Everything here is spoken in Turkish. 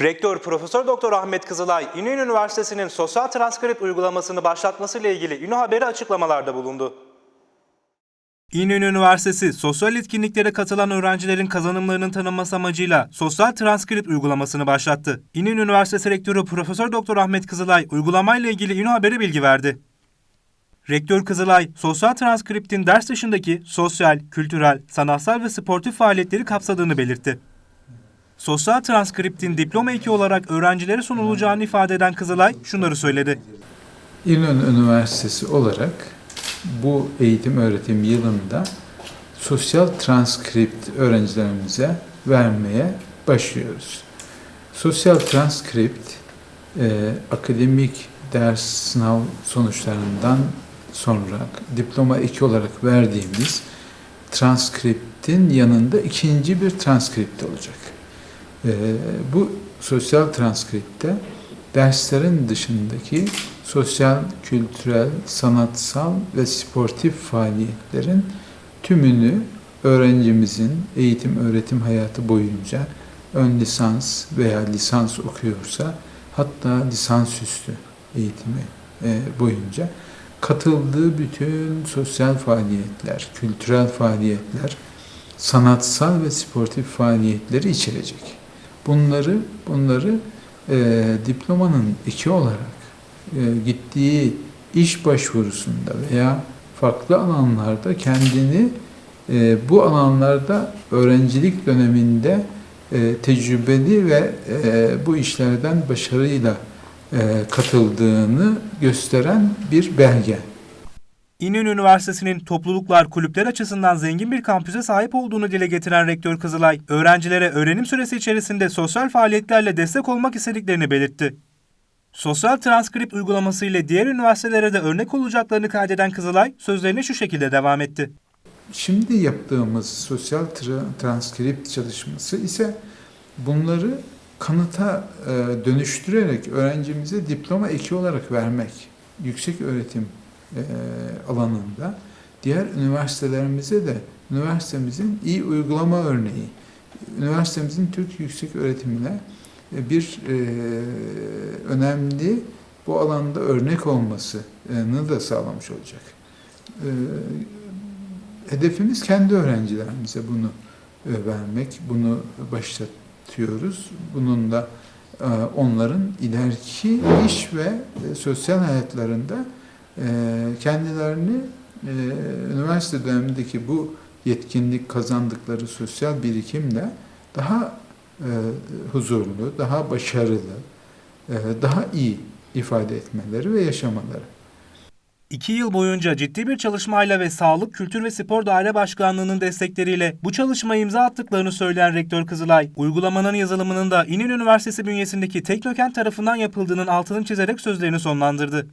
Rektör Profesör Doktor Ahmet Kızılay, İnönü Üniversitesi'nin sosyal transkript uygulamasını başlatmasıyla ilgili Ünlü Haber'e açıklamalarda bulundu. İnönü Üniversitesi, sosyal etkinliklere katılan öğrencilerin kazanımlarının tanınması amacıyla sosyal transkript uygulamasını başlattı. İnönü Üniversitesi Rektörü Profesör Doktor Ahmet Kızılay, uygulamayla ilgili Ünlü Haber'e bilgi verdi. Rektör Kızılay, sosyal transkriptin ders dışındaki sosyal, kültürel, sanatsal ve sportif faaliyetleri kapsadığını belirtti. Sosyal transkriptin diploma eki olarak öğrencilere sunulacağını ifade eden Kızılay şunları söyledi. İnönü Üniversitesi olarak bu eğitim öğretim yılında sosyal transkript öğrencilerimize vermeye başlıyoruz. Sosyal transkript e, akademik ders sınav sonuçlarından sonra diploma 2 olarak verdiğimiz transkriptin yanında ikinci bir transkript olacak. E, bu sosyal transkripte derslerin dışındaki sosyal, kültürel, sanatsal ve sportif faaliyetlerin tümünü öğrencimizin eğitim öğretim hayatı boyunca ön lisans veya lisans okuyorsa hatta lisansüstü eğitimi e, boyunca katıldığı bütün sosyal faaliyetler, kültürel faaliyetler, sanatsal ve sportif faaliyetleri içerecek. Bunları bunları e, diplomanın iki olarak e, gittiği iş başvurusunda veya farklı alanlarda kendini e, bu alanlarda öğrencilik döneminde e, tecrübeli ve e, bu işlerden başarıyla e, katıldığını gösteren bir belge. İnönü Üniversitesi'nin topluluklar, kulüpler açısından zengin bir kampüse sahip olduğunu dile getiren Rektör Kızılay, öğrencilere öğrenim süresi içerisinde sosyal faaliyetlerle destek olmak istediklerini belirtti. Sosyal transkript uygulaması ile diğer üniversitelere de örnek olacaklarını kaydeden Kızılay, sözlerine şu şekilde devam etti. Şimdi yaptığımız sosyal tra- transkript çalışması ise bunları kanıta e, dönüştürerek öğrencimize diploma eki olarak vermek. Yüksek öğretim e, alanında diğer üniversitelerimize de üniversitemizin iyi uygulama örneği, üniversitemizin Türk yüksek öğretimine e, bir e, önemli bu alanda örnek olmasını da sağlamış olacak. Hedefimiz kendi öğrencilerimize bunu vermek, bunu başlatıyoruz. Bununla e, onların ileriki iş ve sosyal hayatlarında kendilerini e, üniversite dönemindeki bu yetkinlik kazandıkları sosyal birikimle daha e, huzurlu, daha başarılı, e, daha iyi ifade etmeleri ve yaşamaları. İki yıl boyunca ciddi bir çalışmayla ve Sağlık, Kültür ve Spor Daire Başkanlığı'nın destekleriyle bu çalışmaya imza attıklarını söyleyen Rektör Kızılay, uygulamanın yazılımının da İnönü Üniversitesi bünyesindeki Teknokent tarafından yapıldığının altını çizerek sözlerini sonlandırdı.